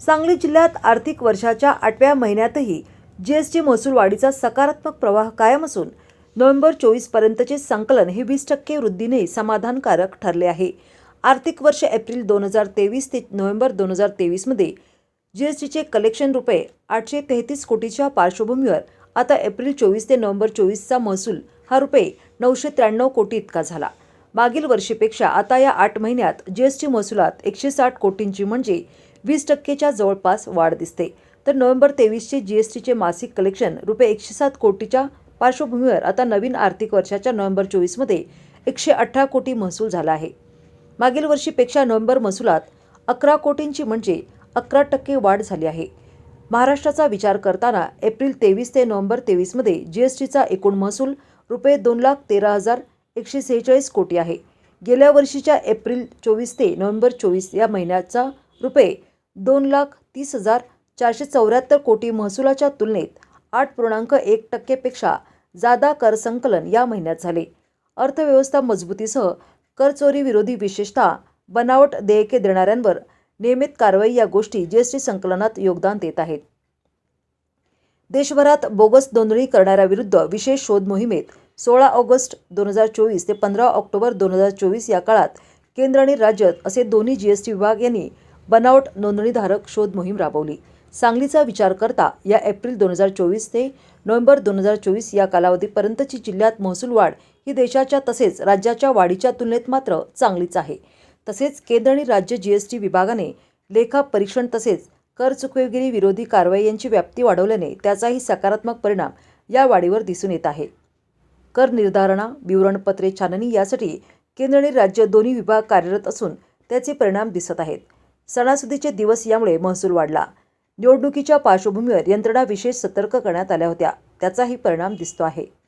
सांगली जिल्ह्यात आर्थिक वर्षाच्या आठव्या महिन्यातही जीएसटी महसूल वाढीचा सकारात्मक प्रवाह कायम असून नोव्हेंबर चोवीसपर्यंतचे संकलन हे वीस टक्के वृद्धीने समाधानकारक ठरले आहे. आर्थिक वर्ष एप्रिल दोन हजार तेवीस ते नोव्हेंबर दोन हजार तेवीसमध्ये जीएसटीचे कलेक्शन रुपये आठशे तेहतीस कोटीच्या पार्श्वभूमीवर आता एप्रिल चोवीस ते नोव्हेंबर चोवीसचा महसूल हा रुपये नऊशे त्र्याण्णव कोटी इतका झाला. मागील वर्षीपेक्षा आता या आठ महिन्यात जीएसटी महसुलात एकशे साठ कोटींची म्हणजे वीस टक्केच्या जवळपास वाढ दिसते. तर नोव्हेंबर तेवीसचे जीएसटीचे मासिक कलेक्शन रुपये एकशे सात कोटीच्या पार्श्वभूमीवर आता नवीन आर्थिक वर्षाच्या नोव्हेंबर चोवीसमध्ये एकशे अठरा कोटी महसूल झाला आहे. मागील वर्षीपेक्षा नोव्हेंबर महसुलात अकरा कोटींची म्हणजे अकरा टक्के वाढ झाली आहे. महाराष्ट्राचा विचार करताना एप्रिल तेवीस ते नोव्हेंबर तेवीसमध्ये जी एस टीचा एकूण महसूल रुपये दोन लाख तेरा हजार एकशे सेहेचाळीस कोटी आहे. गेल्या वर्षीच्या एप्रिल चोवीस ते नोव्हेंबर चोवीस या महिन्याचा रुपये दोन लाख तीस हजार चारशे चौऱ्याहत्तर कोटी महसुलाच्या तुलनेत आठ पूर्णांक एक टक्केपेक्षा जादा कर संकलन या महिन्यात झाले. अर्थव्यवस्था मजबूतीसह करचोरी विरोधी विशेषतः बनावट देयके देणाऱ्यांवर नियमित कारवाई या गोष्टी जीएसटी संकलनात योगदान देत आहेत. देशभरात बोगस नोंदणी करणाऱ्याविरुद्ध विशेष शोध मोहिमेत सोळा ऑगस्ट दोन हजार चोवीस ते पंधरा ऑक्टोबर दोन हजार चोवीस या काळात केंद्र आणि राज्य असे दोन्ही जीएसटी विभाग यांनी बनावट नोंदणीधारक शोध मोहीम राबवली. सांगलीचा विचार करता या एप्रिल दोन हजार चोवीस ते नोव्हेंबर दोन हजार चोवीस या कालावधीपर्यंतची जिल्ह्यात महसूल वाढ ही देशाच्या तसेच राज्याच्या वाढीच्या तुलनेत मात्र चांगलीच आहे. तसेच केंद्र आणि राज्य जीएसटी विभागाने लेखा परीक्षण तसेच कर चुकवेगिरी विरोधी कारवाई यांची व्याप्ती वाढवल्याने त्याचाही सकारात्मक परिणाम या वाढीवर दिसून येत आहे. कर निर्धारणा विवरणपत्रे छाननी यासाठी केंद्र आणि राज्य दोन्ही विभाग कार्यरत असून त्याचे परिणाम दिसत आहेत. सणासुदीचे दिवस यामुळे महसूल वाढला. निवडणुकीच्या पार्श्वभूमीवर यंत्रणा विशेष सतर्क करण्यात आल्या होत्या. त्याचाही परिणाम दिसतो आहे.